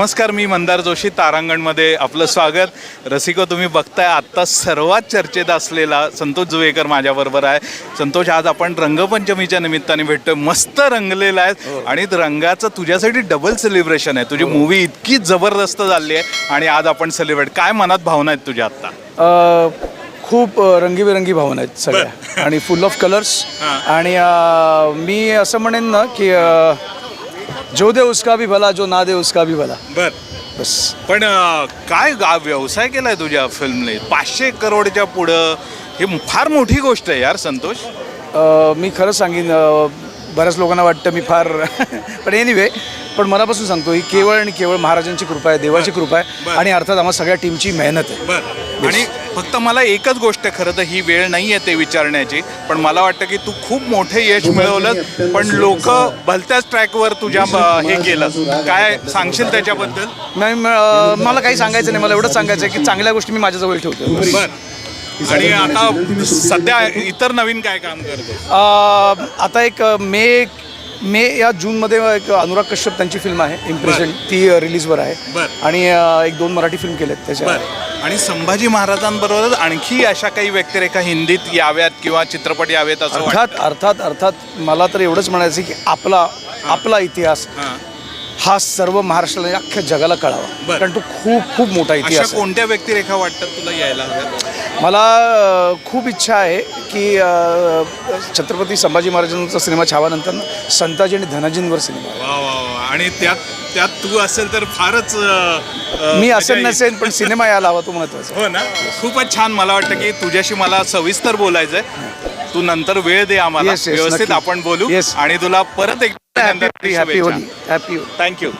नमस्कार मी मंदार जोशी तारांगणमध्ये आपलं स्वागत. रसिको तुम्ही बघताय आत्ता सर्वात चर्चेत असलेला संतोष जुवेकर माझ्याबरोबर आहे. संतोष आज आपण रंगपंचमीच्या निमित्ताने भेटतोय. मस्त रंगलेला आहे. आणि रंगाचं तुझ्यासाठी डबल सेलिब्रेशन आहे. तुझी मूवी इतकी जबरदस्त झाली आहे. आणि आज आपण सेलिब्रेट काय मनात भावना आहेत तुझ्या आत्ता? अ, खूप अ, रंगीबेरंगी भावना आहेत सगळ्या. आणि फुल ऑफ कलर्स आणि अ, मी असं म्हणेन ना की अ, जो दे उसका भी भला जो ना दे उसका भी भला। बर. बस. पण अं, काय गा व्यवसाय केलाय तुझ्या फिल्मने? पाचशे करोडच्या पुढं हे फार मोठी गोष्ट आहे यार संतोष. अ, मी खरं सांगेन अ, बऱ्याच लोकांना वाटतं मी फार पण एनिवे पण मनापासून सांगतो ही केवळ आणि केवळ महाराजांची कृपा आहे देवाची कृपा आहे. आणि अर्थात आम्हा सगळ्या टीमची मेहनत आहे. बर. आणि फक्त मला एकच गोष्ट आहे, खरं तर ही वेळ नाही आहे ते विचारण्याची पण मला वाटतं की तू खूप मोठे यश मिळवलं पण लोक भलत्याच ट्रॅकवर तुझ्या हे केलं काय सांगशील त्याच्याबद्दल? नाही, मला काही सांगायचं नाही. मला एवढंच सांगायचं आहे की चांगल्या गोष्टी मी माझ्याजवळ ठेवतो बर. आणि आता सध्या इतर नवीन काय काम करतो आता एक मे मे या जूनमध्ये एक अनुराग कश्यप त्यांची फिल्म आहे इम्प्रेशन ती रिलीजवर आहे. आणि एक दोन मराठी फिल्म केल्यात त्याच्या. आणि संभाजी महाराजांबरोबर आणखी अशा काही व्यक्तिरेखा हिंदीत याव्यात किंवा चित्रपट यावेत असं अर्थात अर्थात अर्थात मला तर एवढंच म्हणायचं की आपला आपला इतिहास हां. सर्व महाराष्ट्राला अख्ख्या जगाला बर. कळावा कारण तो खूप खूप मोठा अशा इतिहास आहे कोणत्या व्यक्तिरेखा वाटतात तुला यायला हव्यात मला अ, खूप इच्छा आहे की अ, छत्रपती संभाजी महाराजांचा सिनेमा छावानंतर ना संताजी आणि धनाजींवर सिनेमा वा वा वा आणि त्यात त्यात तू असेल तर फारच अं, अं, मी मजा असेल येईल. नसेल पण सिनेमा यायला हवा तो महत्त्वाचा आहे. हो ना खूपच छान मला वाटतं की तुझ्याशी मला सविस्तर बोलायचंय तू नंतर वेळ दे आम्हाला Yes, yes, व्यवस्थित नक्की. आपण बोलू Yes. आणि तुला परत एक happy happy Holi happy Holi thank you